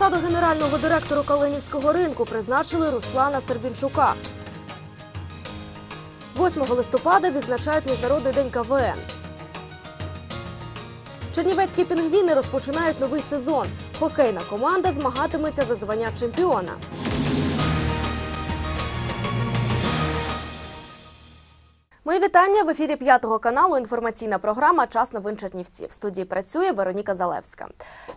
Посаду генерального директора Калинівського ринку призначили Руслана Сербінчука. 8 листопада відзначають Міжнародний день КВН. Чернівецькі пінгвіни розпочинають новий сезон. Хокейна команда змагатиметься за звання чемпіона. Мої вітання в ефірі п'ятого каналу. Інформаційна програма Час новин Чернівців. В студії працює Вероніка Залевська.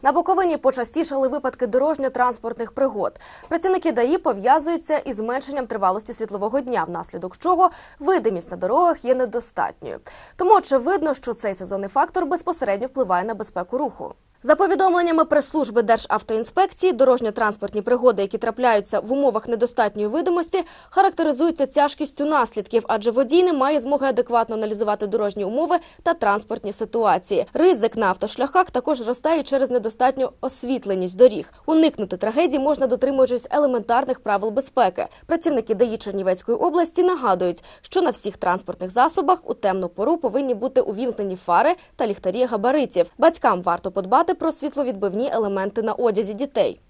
На Буковині почастішали випадки дорожньо-транспортних пригод. Працівники ДАІ пов'язуються із зменшенням тривалості світлового дня, внаслідок чого видимість на дорогах є недостатньою. Тому очевидно, що цей сезонний фактор безпосередньо впливає на безпеку руху. За повідомленнями прес-служби Державтоінспекції, дорожньо-транспортні пригоди, які трапляються в умовах недостатньої видимості, характеризуються тяжкістю наслідків, адже водій не має змоги адекватно аналізувати дорожні умови та транспортні ситуації. Ризик на автошляхах також зростає через недостатню освітленість доріг. Уникнути трагедій можна дотримуючись елементарних правил безпеки. Працівники ДАІ Чернівецької області нагадують, що на всіх транспортних засобах у темну пору повинні бути увімкнені фари та ліхтарі габаритів. Батькам варто подбати про світловідбивні елементи на одязі дітей.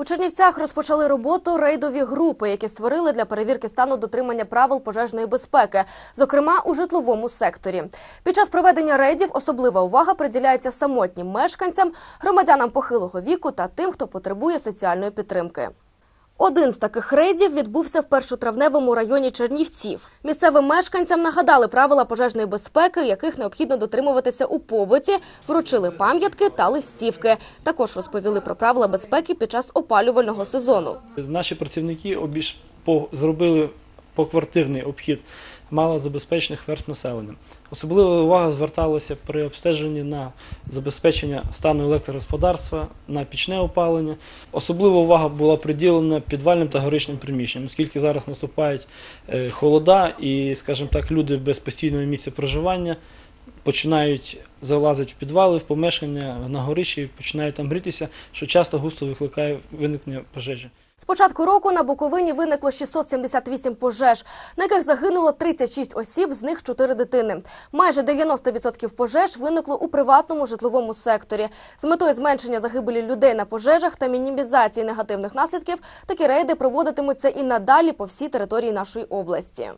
У Чернівцях розпочали роботу рейдові групи, які створили для перевірки стану дотримання правил пожежної безпеки, зокрема у житловому секторі. Під час проведення рейдів особлива увага приділяється самотнім мешканцям, громадянам похилого віку та тим, хто потребує соціальної підтримки. Один з таких рейдів відбувся в першотравневому районі Чернівців. Місцевим мешканцям нагадали правила пожежної безпеки, яких необхідно дотримуватися у побуті, вручили пам'ятки та листівки. Також розповіли про правила безпеки під час опалювального сезону. Наші працівники обіж зробили поквартирний обхід малозабезпечених верст населення. Особлива увага зверталася при обстеженні на забезпечення стану електрогосподарства, на пічне опалення. Особлива увага була приділена підвальним та горичним приміщенням, оскільки зараз наступають е, холода і, скажімо так, люди без постійного місця проживання починають залазити в підвали, в помешкання на горищі починають там грітися, що часто густо викликає виникнення пожежі. З початку року на Буковині виникло 678 пожеж, на яких загинуло 36 осіб, з них 4 дитини. Майже 90% пожеж виникло у приватному житловому секторі. З метою зменшення загибелі людей на пожежах та мінімізації негативних наслідків такі рейди проводитимуться і надалі по всій території нашої області.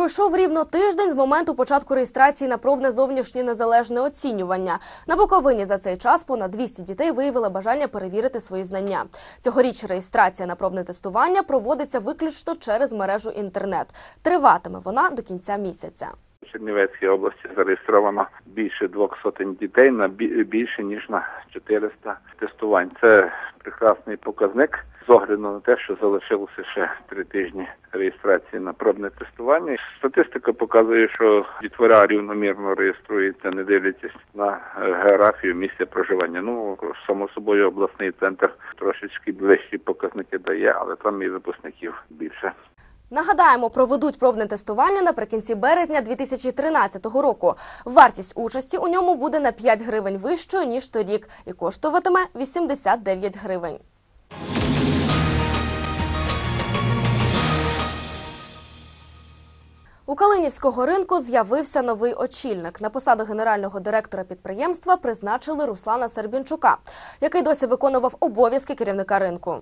Пройшов рівно тиждень з моменту початку реєстрації на пробне зовнішнє незалежне оцінювання. На Буковині за цей час понад 200 дітей виявили бажання перевірити свої знання. Цьогоріч реєстрація на пробне тестування проводиться виключно через мережу інтернет. Триватиме вона до кінця місяця. Чернівецькій області зареєстровано більше двох сотень дітей на бі- більше ніж на 400 тестувань. Це прекрасний показник з огляду на те, що залишилося ще три тижні реєстрації на пробне тестування. Статистика показує, що дітвора рівномірно реєструється, не дивлячись на е, географію місця проживання. Ну само собою обласний центр трошечки ближчі показники дає, але там і випускників більше. Нагадаємо, проведуть пробне тестування наприкінці березня 2013 року. Вартість участі у ньому буде на 5 гривень вищою ніж торік і коштуватиме 89 гривень. У Калинівського ринку з'явився новий очільник. На посаду генерального директора підприємства призначили Руслана Сербінчука, який досі виконував обов'язки керівника ринку.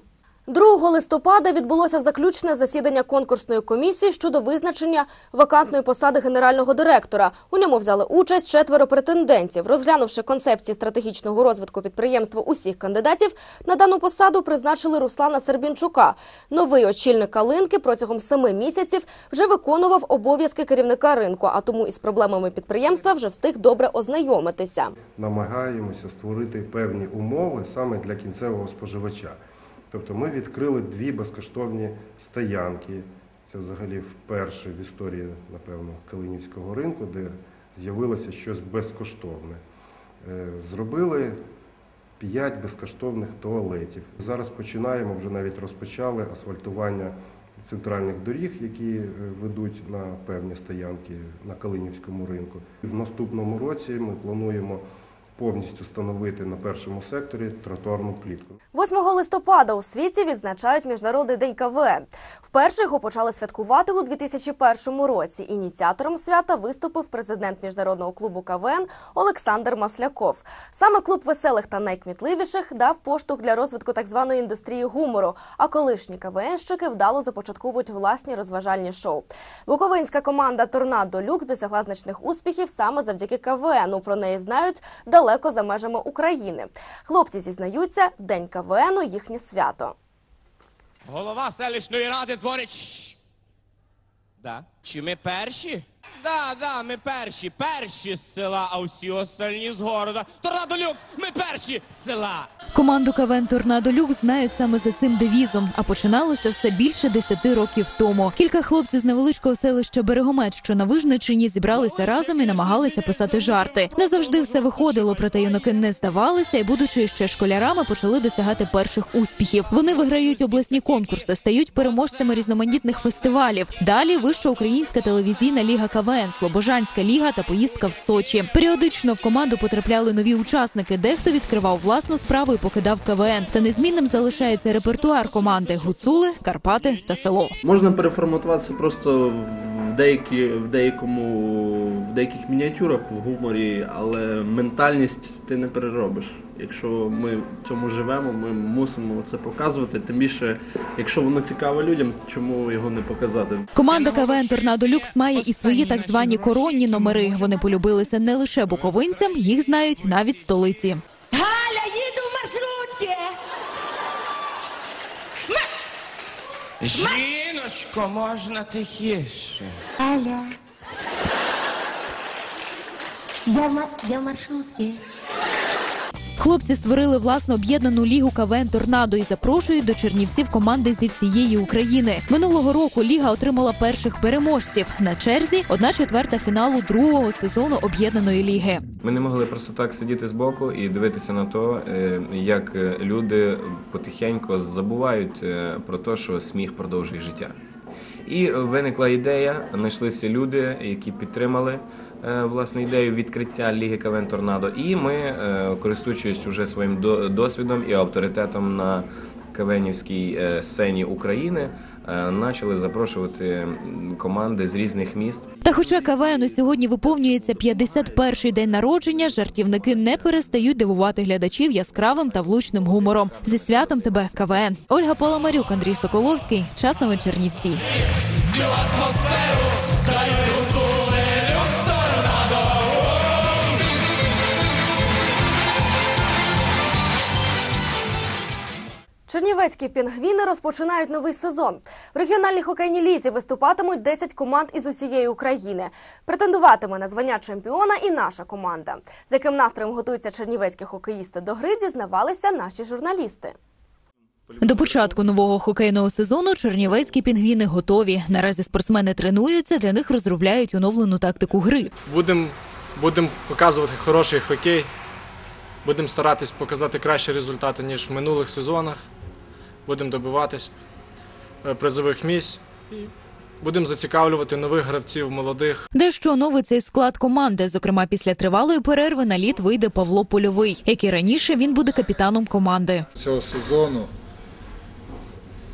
2 листопада відбулося заключне засідання конкурсної комісії щодо визначення вакантної посади генерального директора. У ньому взяли участь четверо претендентів. Розглянувши концепції стратегічного розвитку підприємства усіх кандидатів, на дану посаду призначили Руслана Сербінчука. Новий очільник Калинки протягом семи місяців вже виконував обов'язки керівника ринку, а тому із проблемами підприємства вже встиг добре ознайомитися. намагаємося створити певні умови саме для кінцевого споживача. Тобто ми відкрили дві безкоштовні стоянки. Це взагалі вперше в історії, напевно, Калинівського ринку, де з'явилося щось безкоштовне. Е, Зробили п'ять безкоштовних туалетів. Зараз починаємо, вже навіть розпочали асфальтування центральних доріг, які е, ведуть на певні стоянки на Калинівському ринку. В наступному році ми плануємо повністю встановити на першому секторі тротуарну плітку. 8 листопада у світі відзначають Міжнародний день КВН. Вперше його почали святкувати у 2001 році. Ініціатором свята виступив президент міжнародного клубу КВН Олександр Масляков. Саме клуб веселих та найкмітливіших дав поштовх для розвитку так званої індустрії гумору. А колишні КВНщики вдало започатковують власні розважальні шоу. Буковинська команда Торнадо Люкс досягла значних успіхів саме завдяки КВНу. Про неї знають далеко за межами України. Хлопці зізнаються, день КВНу їхнє свято. Голова селищної ради дзвонить. Да. Чи ми перші? Да, да, ми перші. Перші з села, а всі остальні з города. Торнадо Люкс, ми перші з села. Команду КВН Торнадо Люкс знають саме за цим девізом, а починалося все більше десяти років тому. Кілька хлопців з невеличкого селища Берегомет, що на Вижничині, зібралися разом і намагалися писати жарти. Не завжди все виходило, проте юнаки не здавалися і, будучи ще школярами, почали досягати перших успіхів. Вони виграють обласні конкурси, стають переможцями різноманітних фестивалів. Далі вища українська телевізійна ліга КВН, Слобожанська ліга та поїздка в Сочі. Періодично в команду потрапляли нові учасники. Дехто відкривав власну справу і покидав КВН. Та незмінним залишається репертуар команди Гуцули, Карпати та село. Можна переформатуватися просто в деякі в деякому в деяких мініатюрах в гуморі, але ментальність ти не переробиш. Якщо ми в цьому живемо, ми мусимо це показувати. Тим більше, якщо воно цікаво людям, чому його не показати? Команда КВН Торнадо Люкс має і свої так звані коронні номери. Вони полюбилися не лише буковинцям, їх знають навіть столиці. Галя, їду в маршрутці. Жіночко, можна тихіше. Галя. Я, ма- я в маршрутці. Хлопці створили власну об'єднану лігу КВН Торнадо і запрошують до Чернівців команди зі всієї України. Минулого року ліга отримала перших переможців. На черзі одна четверта фіналу другого сезону об'єднаної ліги. Ми не могли просто так сидіти збоку і дивитися на то, е, як е, люди потихеньку забувають е, про те, що сміх продовжує життя. І виникла ідея, знайшлися люди, які підтримали власне ідею відкриття Ліги КВН Торнадо. І ми, е, користуючись уже своїм до- досвідом і авторитетом на КВНівській е, сцені України, е, почали запрошувати команди з різних міст. Та хоча КВНу сьогодні виповнюється 51-й день народження, жартівники не перестають дивувати глядачів яскравим та влучним гумором. Зі святом тебе КВН. Ольга Паламарюк, Андрій Соколовський. Час новин Чернівці. Чернівецькі пінгвіни розпочинають новий сезон. В регіональній хокейній лізі виступатимуть 10 команд із усієї України. Претендуватиме на звання чемпіона і наша команда. З яким настроєм готуються чернівецькі хокеїсти до гри, дізнавалися наші журналісти. До початку нового хокейного сезону чернівецькі пінгвіни готові. Наразі спортсмени тренуються, для них розробляють оновлену тактику гри. Будемо будем показувати хороший хокей. Будемо старатись показати кращі результати, ніж в минулих сезонах. Будемо добиватись е, призових місць і будемо зацікавлювати нових гравців, молодих. Дещо оновиться і склад команди. Зокрема, після тривалої перерви на лід вийде Павло Польовий, як і раніше він буде капітаном команди. цього сезону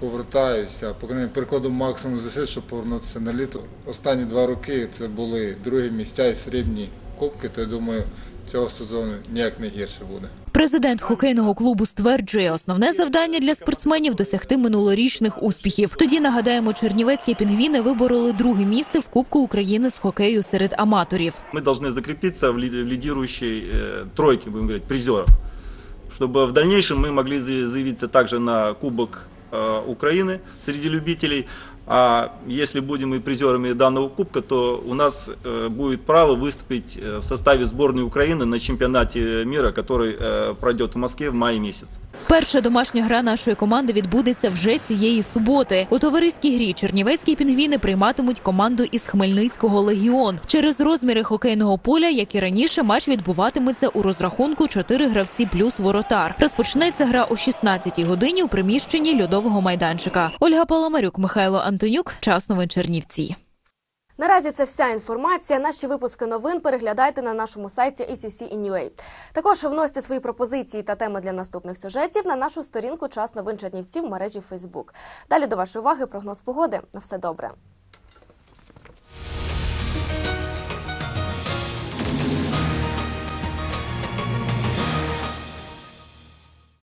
повертаюся, поки не прикладу максимум зусиль, щоб повернутися на літо. Останні два роки це були другі місця і срібні кубки, то я думаю, цього сезону ніяк не гірше буде. Президент хокейного клубу стверджує, основне завдання для спортсменів досягти минулорічних успіхів. Тоді нагадаємо, чернівецькі пінгвіни вибороли друге місце в Кубку України з хокею серед аматорів. мы должны закрепиться в ли- в лидирующей э, тройке, будем говорить, призеров, чтобы в дальнейшем мы могли за- заявиться также на Кубок э, Украины среди любителей. А если будем и призерами данного кубка, то у нас э, будет право выступить э, в составе сборной Украины на чемпионате мира, который э, пройдет в Москве в мае месяце. Перша домашня гра нашої команди відбудеться вже цієї суботи. У товариській грі чернівецькі пінгвіни прийматимуть команду із Хмельницького Легіон. Через розміри хокейного поля, як і раніше, матч відбуватиметься у розрахунку 4 гравці плюс воротар. Розпочнеться гра о 16-й годині у приміщенні льодового майданчика. Ольга Паламарюк, Михайло Антонюк. Час новин Чернівці. Наразі це вся інформація. Наші випуски новин переглядайте на нашому сайті ACC.in.ua. Також вносьте свої пропозиції та теми для наступних сюжетів на нашу сторінку Час новин Чернівців в мережі Facebook. Далі до вашої уваги прогноз погоди. На все добре.